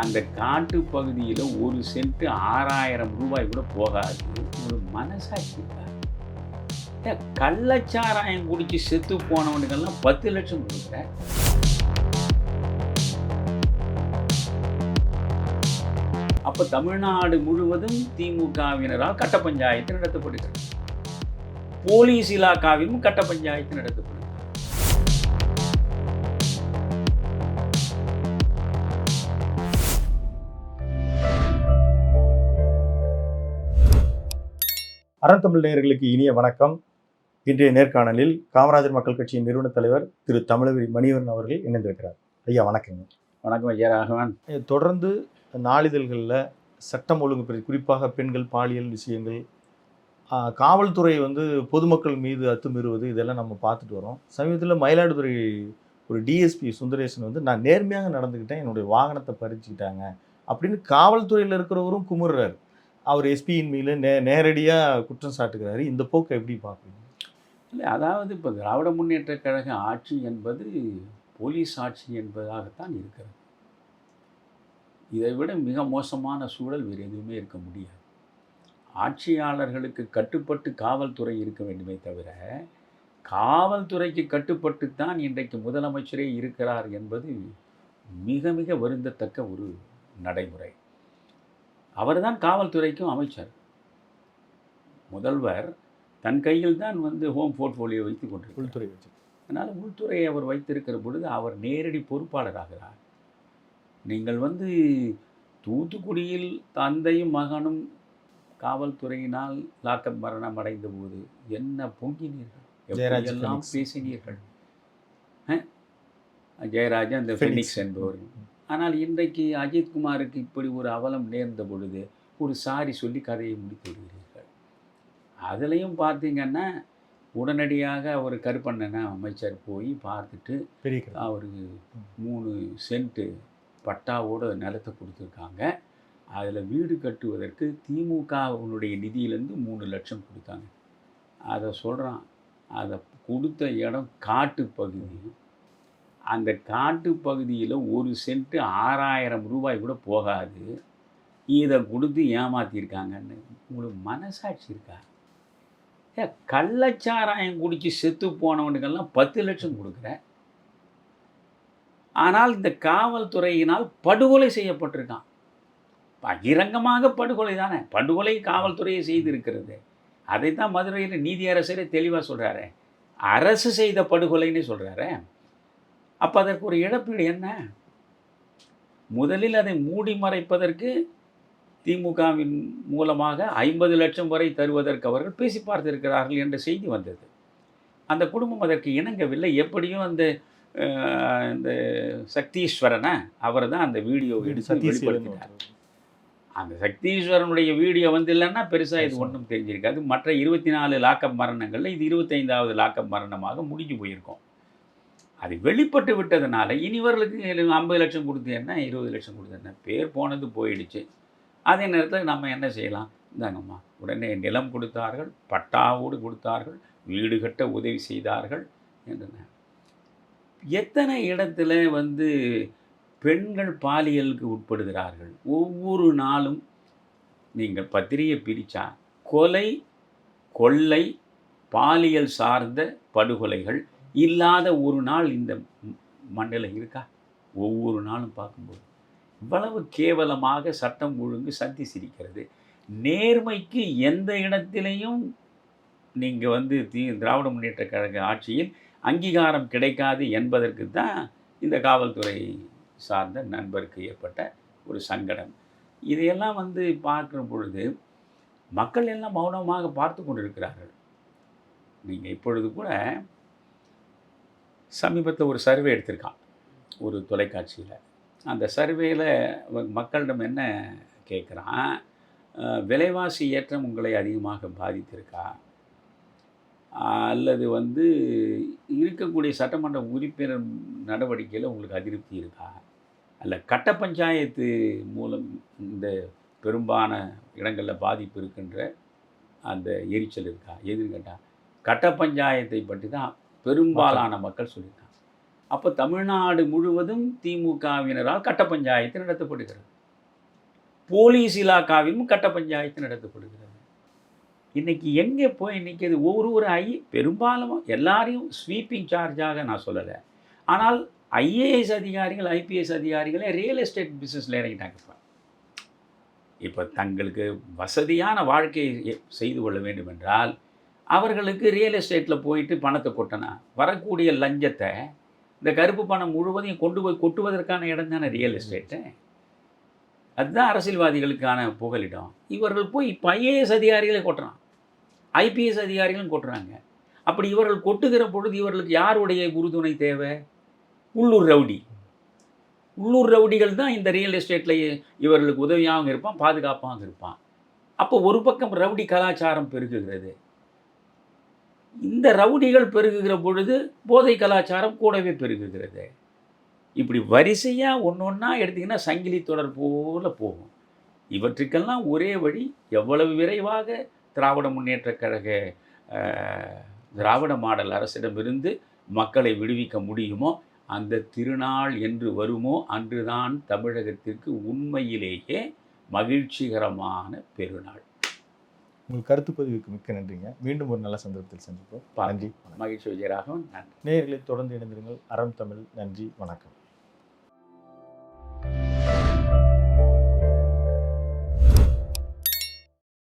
அந்த காட்டு பகுதியில் ஒரு சென்ட் ஆறாயிரம் ரூபாய் கூட போகாது. ஒரு மனசாட்சி கள்ளச்சாராயம் குடிச்சு செத்து போனவனுக்கெல்லாம் பத்து லட்சம் கொடுக்குற. அப்போ தமிழ்நாடு முழுவதும் திமுகவினரால் கட்ட பஞ்சாயத்து நடத்தப்படுகிறது போலீஸ் இலாக்காவிலும் கட்ட பஞ்சாயத்து நடத்தப்படுகிறது அறந்தமிழ் நேயர்களுக்கு இனிய வணக்கம். இன்றைய நேர்காணலில் காமராஜர் மக்கள் கட்சியின் நிறுவன தலைவர் திரு தமிழவரி மணிவரன் அவர்கள் இணைந்திருக்கிறார். ஐயா வணக்கங்க. வணக்கம் விஜயராகவன் தொடர்ந்து நாளிதழ்களில் சட்டம் ஒழுங்கு பற்றி குறிப்பாக பெண்கள் பாலியல் விஷயங்கள் காவல்துறை வந்து பொதுமக்கள் மீது அத்துமீறுவது இதெல்லாம் நம்ம பார்த்துட்டு வரோம். சமீபத்தில் மயிலாடுதுறை ஒரு டிஎஸ்பி சுந்தரேசன் வந்து நான் நேர்மையாக நடந்துக்கிட்டேன் என்னுடைய வாகனத்தை பறிச்சுக்கிட்டாங்க அப்படின்னு காவல்துறையில் இருக்கிறவரும் குமுறுறாரு. அவர் எஸ்பியின் மீது நே நேரடியாக குற்றம் சாட்டுகிறாரு. இந்த போக்கை எப்படி பார்க்குறீங்க இல்லை அதாவது இப்போ திராவிட முன்னேற்றக் கழக ஆட்சி என்பது போலீஸ் ஆட்சி என்பதாகத்தான் இருக்கிறது. இதை விட மிக மோசமான சூழல் வேறு எதுவுமே இருக்க முடியாது. ஆட்சியாளர்களுக்கு கட்டுப்பட்டு காவல்துறை இருக்க வேண்டுமே தவிர காவல்துறைக்கு கட்டுப்பட்டு தான் இன்றைக்கு முதலமைச்சரே இருக்கிறார் என்பது மிக மிக வருந்தத்தக்க ஒரு நடைமுறை. அவர்தான் காவல்துறைக்கும் அமைச்சர். முதல்வர் தன் கையில் தான் வந்து ஹோம் போர்ட்ஃபோலியோ வைத்து கொண்டிருக்கிறார். உள்துறை வச்சு அதனால் உள்துறையை அவர் வைத்திருக்கிற பொழுது அவர் நேரடி பொறுப்பாளராகிறார். நீங்கள் வந்து தூத்துக்குடியில் தந்தையும் மகனும் காவல்துறையினால் லாக்கப் மரணம் அடைந்த போது என்ன பொங்கினீர்கள்? ஃபெனிக்ஸ். பேசினீர்கள்? ஜெயராஜன் அந்த. ஃபெனிக்ஸ். என்பவர். ஆனால் இன்றைக்கு அஜித்குமாருக்கு இப்படி ஒரு அவலம் நேர்ந்த பொழுது ஒரு சாரி சொல்லி கதையை முடித்து விடுகிறீர்கள். அதுலேயும் பார்த்தீங்கன்னா உடனடியாக அவர் கருப்பண்ணனை அமைச்சர் போய் பார்த்துட்டு. அவருக்கு மூணு சென்ட்டு பட்டாவோட நிலத்தை கொடுத்துருக்காங்க. அதில் வீடு கட்டுவதற்கு திமுகவினுடைய நிதியிலேருந்து மூணு லட்சம் கொடுத்தாங்க. அதை சொல்கிறான் அதை கொடுத்த இடம் காட்டு பகுதி அந்த காட்டு பகுதியில் ஒரு சென்ட்டு ஆறாயிரம் ரூபாய் கூட போகாது. இதை கொடுத்து ஏமாற்றிருக்காங்கன்னு உங்களுக்கு மனசாட்சி இருக்கா? ஏ கள்ளச்சாராயம் குடித்து செத்து போனவனுக்கெல்லாம் பத்து லட்சம் கொடுக்குற? ஆனால் இந்த காவல்துறையினால் படுகொலை செய்யப்பட்டிருக்கான். பகிரங்கமாக படுகொலை தானே. படுகொலை காவல்துறையை செய்திருக்கிறது. அதை தான் மதுரையில் நீதியரசரே தெளிவாக சொல்கிறாரு அரசு செய்த படுகொலைன்னு சொல்கிறாரு அப்போ அதற்கு ஒரு இழப்பீடு என்ன? முதலில் அதை மூடி மறைப்பதற்கு திமுகவின் மூலமாக ஐம்பது லட்சம் வரை தருவதற்கு அவர்கள் பேசி பார்த்திருக்கிறார்கள் என்ற செய்தி வந்தது. அந்த குடும்பம் அதற்கு இணங்கவில்லை. எப்படியும் அந்த இந்த சக்தீஸ்வரனை அவர் தான் அந்த வீடியோ எடுத்து வெளிப்படுத்தினார் அந்த சக்தீஸ்வரனுடைய வீடியோ வந்து இல்லைன்னா பெருசாக இது ஒன்றும் தெரிஞ்சிருக்காது. மற்ற இருபத்தி நாலு லாக்கப் மரணங்களில் இது இருபத்தைந்தாவது லாக்கப் மரணமாக முடிஞ்சு போயிருக்கும். அது வெளிப்பட்டு விட்டதுனால இனிவர்களுக்கு ஐம்பது லட்சம் கொடுத்து என்ன இருபது லட்சம் கொடுத்து என்ன? பேர் போனது போயிடுச்சு. அதே நேரத்தில் நம்ம என்ன செய்யலாம்? இந்தாங்கம்மா உடனே நிலம் கொடுத்தார்கள் பட்டாவோடு கொடுத்தார்கள் வீடு கட்ட உதவி செய்தார்கள் என்றன எத்தனை இடத்துல வந்து பெண்கள் பாலியலுக்கு உட்படுகிறார்கள்? ஒவ்வொரு நாளும் நீங்கள் பத்திரிகை பிரித்தா கொலை கொள்ளை பாலியல் சார்ந்த படுகொலைகள் இல்லாத ஒரு நாள் இந்த மண்ணில் இருக்கா? ஒவ்வொரு நாளும் பார்க்கும்போது. இவ்வளவு கேவலமாக சட்டம் ஒழுங்கு சந்தி சிரிக்கிறது நேர்மைக்கு எந்த இடத்திலையும் நீங்கள் வந்து தி திராவிட முன்னேற்ற கழக ஆட்சியில் அங்கீகாரம் கிடைக்காது என்பதற்கு தான் இந்த காவல்துறை சார்ந்த நண்பருக்கு ஏற்பட்ட ஒரு சங்கடம். இதையெல்லாம் வந்து பார்க்குற பொழுது மக்கள் எல்லாம் மௌனமாக பார்த்து கொண்டிருக்கிறார்கள். நீங்கள் இப்பொழுது கூட சமீபத்தில் ஒரு சர்வே எடுத்திருக்கான் ஒரு தொலைக்காட்சியில். அந்த சர்வேயில் மக்களிடம் என்ன கேட்குறான் விலைவாசி ஏற்றம் உங்களை அதிகமாக பாதித்திருக்கா? அல்லது வந்து இருக்கக்கூடிய சட்டமன்ற உறுப்பினர் நடவடிக்கையில் உங்களுக்கு அதிருப்தி இருக்கா? அல்ல கட்ட பஞ்சாயத்து மூலம் இந்த பெரும்பான இடங்களில் பாதிப்பு இருக்கின்ற அந்த எரிச்சல் இருக்கா? எதுன்னு கேட்டால் கட்ட பஞ்சாயத்தை பற்றி தான் பெரும்பாலான மக்கள். சொல்லியிருக்காங்க. அப்போ தமிழ்நாடு முழுவதும் திமுகவினரால் கட்ட பஞ்சாயத்து நடத்தப்படுகிறது. போலீஸ் இலாக்காவிலும் கட்ட பஞ்சாயத்து நடத்தப்படுகிறது. இன்னைக்கு எங்கே போய் நிற்கிது ஒவ்வொரு ஒரு ஐ பெரும்பாலும் எல்லாரையும் ஸ்வீப்பிங் சார்ஜாக நான் சொல்லலை. ஆனால் ஐஏஎஸ் அதிகாரிகள் ஐபிஎஸ் அதிகாரிகளே ரியல் எஸ்டேட் பிஸ்னஸில் இறங்கிட்டாங்க இப்போ. இப்போ தங்களுக்கு வசதியான வாழ்க்கையை செய்து கொள்ள வேண்டும் என்றால் அவர்களுக்கு ரியல் எஸ்டேட்டில் போயிட்டு பணத்தை கொட்டினா வரக்கூடிய லஞ்சத்தை இந்த கருப்பு பணம் முழுவதையும் கொண்டு போய் கொட்டுவதற்கான இடம் தானே ரியல் எஸ்டேட்டு அதுதான் அரசியல்வாதிகளுக்கான புகலிடம். இவர்கள் போய் இப்போ ஐஏஎஸ் அதிகாரிகளே கொட்டுறான். ஐபிஎஸ் அதிகாரிகளும் கொட்டுறாங்க. அப்படி இவர்கள் கொட்டுகிற பொழுது இவர்களுக்கு யாருடைய உறுதுணை தேவை? உள்ளூர் ரவுடி. உள்ளூர் ரவுடிகள் தான் இந்த ரியல் எஸ்டேட்டில் இவர்களுக்கு உதவியாகவும் இருப்பான் பாதுகாப்பாகவும் இருப்பான். அப்போ ஒரு பக்கம் ரவுடி கலாச்சாரம் பெருகுகிறது. இந்த ரவுடிகள் பெருகுகிற பொழுது போதை கலாச்சாரம் கூடவே பெருகுகிறது. இப்படி வரிசையாக ஒன்று ஒன்றா எடுத்திங்கன்னா சங்கிலி தொடர் போல போகும். இவற்றுக்கெல்லாம் ஒரே வழி எவ்வளவு விரைவாக திராவிட முன்னேற்றக் கழக திராவிட மாடல் அரசிடமிருந்து மக்களை விடுவிக்க முடியுமோ அந்த திருநாள் என்று வருமோ அன்றுதான் தமிழகத்திற்கு உண்மையிலேயே மகிழ்ச்சிகரமான பெருநாள். உங்கள் கருத்து பதிவுக்கு மிக்க நன்றிங்க. மீண்டும் ஒரு நல்ல சந்தர்ப்பத்தில் சந்திப்போம். நன்றி. மகிழ்ச்சி விஜயராகவன். நன்றி. நேயர்களை தொடர்ந்து இணைந்திருங்கள். அறம் தமிழ். நன்றி. வணக்கம்.